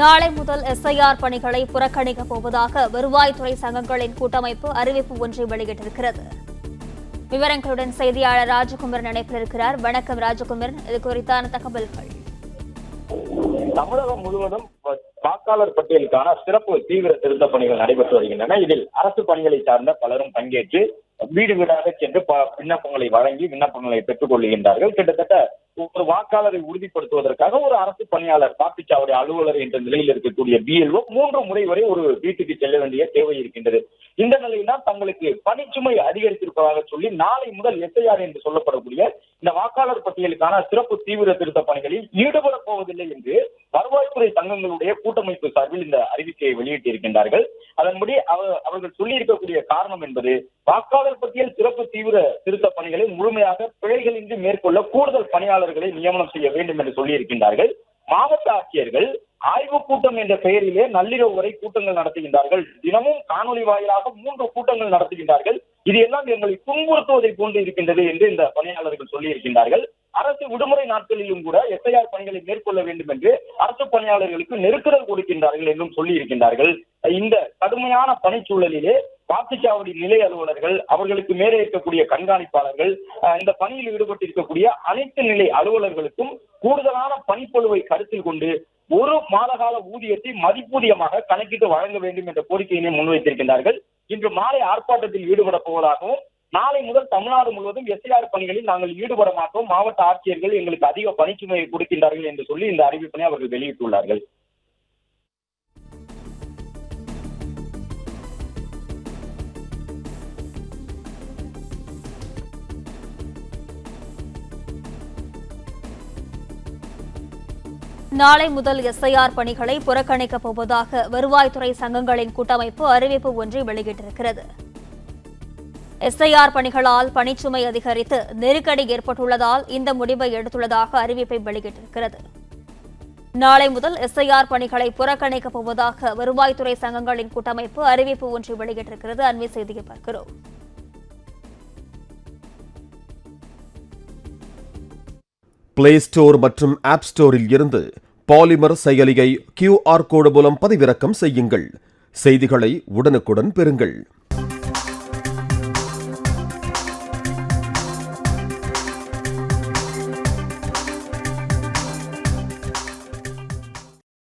நாளை முதல் எஸ்ஐஆர் பணிகளை புறக்கணிக்கப் போவதாக வருவாய்த்துறை சங்கங்களின் கூட்டமைப்பு அறிவிப்பு ஒன்றை வெளியிட்டிருக்கிறது. விவரங்களுடன் செய்தியாளர் ராஜகுமரன் இணைப்பில் வணக்கம் ராஜகுமரன். இது குறித்தான தகவல்கள். தமிழகம் முழுவதும் வாக்காளர் பட்டியலுக்கான சிறப்பு தீவிர திருத்த பணிகள் நடைபெற்று வருகின்றன. இதில் அரசு பணிகளை சார்ந்த பலரும் பங்கேற்று வீடு வீடாக சென்று விண்ணப்பங்களை வழங்கி விண்ணப்பங்களை பெற்றுக் கொள்கின்றார்கள். கிட்டத்தட்ட ஒரு வாக்காளரை உறுதிப்படுத்துவதற்காக ஒரு அரசு பணியாளர் வாக்குச்சாவடி அலுவலர் என்ற நிலையில் இருக்கக்கூடிய பிஎல்ஓ மூன்று முறை வரை ஒரு வீட்டுக்கு செல்ல வேண்டிய தேவை இருக்கின்றது. இந்த நிலையில்தான் தங்களுக்கு பணிச்சுமை அதிகரித்திருப்பதாக சொல்லி நாளை முதல் எஸ்ஐஆர் என்று சொல்லப்படக்கூடிய இந்த வாக்காளர் பட்டியலுக்கான சிறப்பு தீவிர திருத்த பணிகளில் ஈடுபடப் போவதில்லை என்று வருவாய்த்துறை சங்கங்களுடைய கூட்டமைப்பு சார்பில் இந்த அறிவிக்கையை வெளியிட்டிருக்கின்றார்கள். அதன்படி அவ- அவர்கள் சொல்லியிருக்கக்கூடிய காரணம் என்பது வாக்காளர் பட்டியல் சிறப்பு தீவிர திருத்த பணிகளை முழுமையாக பிழைகளின்றி மேற்கொள்ள கூடுதல் பணியாளர்களை நியமனம் செய்ய வேண்டும் என்று சொல்லியிருக்கின்றார்கள். மாவட்ட ஆட்சியர்கள் ஆய்வு கூட்டம் என்ற பெயரிலே நள்ளிரவு வரை கூட்டங்கள் நடத்துகின்றார்கள். தினமும் காணொலி வாயிலாக மூன்று கூட்டங்கள் நடத்துகின்றார்கள். இது எல்லாம் எங்களை துன்புறுத்துவதை போன்று இருக்கின்றது என்று இந்த பணியாளர்கள் சொல்லியிருக்கின்றார்கள். அரசு விடுமுறை நாட்களிலும் கூட எஸ்ஐஆர் பணிகளை மேற்கொள்ள வேண்டும் என்று அரசு பணியாளர்களுக்கு நெருக்குதல் கொடுக்கின்றார்கள் என்றும் சொல்லி இருக்கின்றார்கள் இந்த கடுமையான பணிச்சூழலிலே வாக்குச்சாவடி நிலை அலுவலர்கள் அவர்களுக்கு மேலே இருக்கக்கூடிய கண்காணிப்பாளர்கள் இந்த பணியில் ஈடுபட்டிருக்கக்கூடிய அனைத்து நிலை அலுவலர்களுக்கும் கூடுதலான பணிப்பொழுவை கருத்தில் கொண்டு ஒரு மாதகால ஊதியத்தை மதிப்பூதியமாக கணக்கிட்டு வழங்க வேண்டும் என்ற கோரிக்கையினை முன்வைத்திருக்கின்றார்கள். இன்று மாலை ஆர்ப்பாட்டத்தில் ஈடுபட போவதாகவும் நாளை முதல் தமிழ்நாடு முழுவதும் எஸ்ஐஆர் பணிகளில் நாங்கள் ஈடுபட மாட்டோம். மாவட்ட ஆட்சியர்கள் எங்களுக்கு அதிக பணிச்சுமையை கொடுக்கின்றார்கள் என்று சொல்லி இந்த அறிவிப்பினை அவர்கள் வெளியிட்டுள்ளார்கள். நாளை முதல் எஸ்ஐஆர் பணிகளை புறக்கணிக்கப் போவதாக வருவாய்த்துறை சங்கங்களின் கூட்டமைப்பு அறிவிப்பு ஒன்றை வெளியிட்டிருக்கிறது. எஸ்ஐஆர் பணிகளால் பணிச்சுமை அதிகரித்து நெருக்கடி ஏற்பட்டுள்ளதால் இந்த முடிவை எடுத்துள்ளதாக அறிவிப்பை வெளியிட்டிருக்கிறது. நாளை முதல் எஸ்ஐஆர் பணிகளை புறக்கணிக்கப் போவதாக வருவாய்த்துறை சங்கங்களின் கூட்டமைப்பு அறிவிப்பு ஒன்றை வெளியிட்டிருக்கிறது. அண்மை செய்தியை பார்க்கிறோம். பிளே ஸ்டோர் மற்றும் ஆப் ஸ்டோரில் இருந்து பாலிமர் செயலியை கியூஆர் கோடு மூலம் பதிவிறக்கம் செய்யுங்கள். செய்திகளை உடனுக்குடன் பெறுங்கள்.